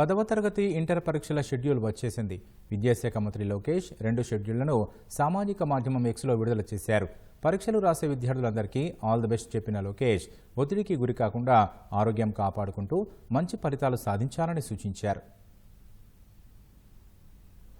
పదవ తరగతి ఇంటర్ పరీక్షల షెడ్యూల్ వచ్చేసింది. విద్యాశాఖ మంత్రి లోకేష్ రెండు షెడ్యూళ్ళను సామాజిక మాధ్యమం ఎక్స్లో విడుదల చేశారు. పరీక్షలు రాసే విద్యార్థులందరికీ ఆల్ ది బెస్ట్ చెప్పిన లోకేష్ ఒత్తిడికి గురి కాకుండా ఆరోగ్యం కాపాడుకుంటూ మంచి ఫలితాలు సాధించాలని సూచించారు.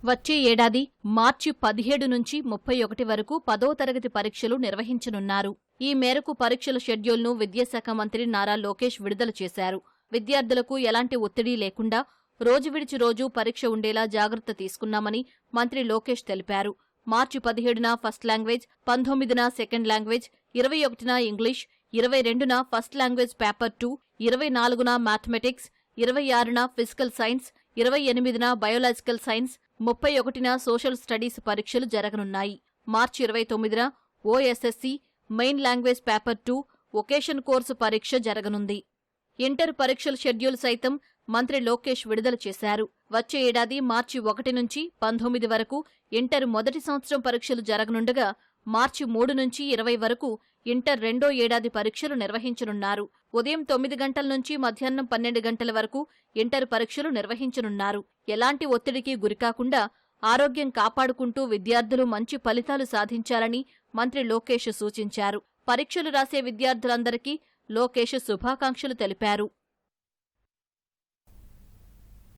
వచ్చే ఏడాది మార్చి పదిహేడు నుంచి ముప్పై ఒకటి వరకు పదో తరగతి పరీక్షలు నిర్వహించనున్నారు. ఈ మేరకు పరీక్షల షెడ్యూల్ను విద్యాశాఖ మంత్రి నారా లోకేష్ విడుదల చేశారు. విద్యార్థులకు ఎలాంటి ఒత్తిడి లేకుండా రోజు విడిచి రోజు పరీక్ష ఉండేలా జాగ్రత్త తీసుకున్నామని మంత్రి లోకేష్ తెలిపారు. మార్చి పదిహేడున ఫస్ట్ లాంగ్వేజ్ పంతొమ్మిదిన సెకండ్ లాంగ్వేజ్ ఇరవై ఒకటిన ఇంగ్లీష్ ఇరవై రెండున ఫస్ట్ లాంగ్వేజ్ పేపర్ టూ ఇరవై నాలుగున మ్యాథమెటిక్స్ ఇరవై ఆరున ఫిజికల్ సైన్స్ ఇరవై ఎనిమిదిన బయోలాజికల్ సైన్స్ ముప్పై ఒకటిన సోషల్ స్టడీస్ పరీక్షలు జరగనున్నాయి. మార్చి ఇరవై తొమ్మిదిన OSSC main language paper two vocation course పరీక్ష జరగనుంది. ఇంటర్ పరీక్షల షెడ్యూల్ సైతం మంత్రి లోకేష్ విడుదల చేశారు. వచ్చే ఏడాది మార్చి ఒకటి నుంచి పంతొమ్మిది వరకు ఇంటర్ మొదటి సంవత్సరం పరీక్షలు జరగనుండగా మార్చి మూడు నుంచి ఇరవై వరకు ఇంటర్ రెండో ఏడాది పరీక్షలు నిర్వహించనున్నారు. ఉదయం తొమ్మిది గంటల నుంచి మధ్యాహ్నం పన్నెండు గంటల వరకు ఇంటర్ పరీక్షలు నిర్వహించనున్నారు. ఎలాంటి ఒత్తిడికి గురికాకుండా ఆరోగ్యం కాపాడుకుంటూ విద్యార్థులు మంచి ఫలితాలు సాధించాలని మంత్రి లోకేష్ సూచించారు. పరీక్షలు రాసే విద్యార్థులందరికీ లోకేష్ శుభాకాంక్షలు తెలిపారు.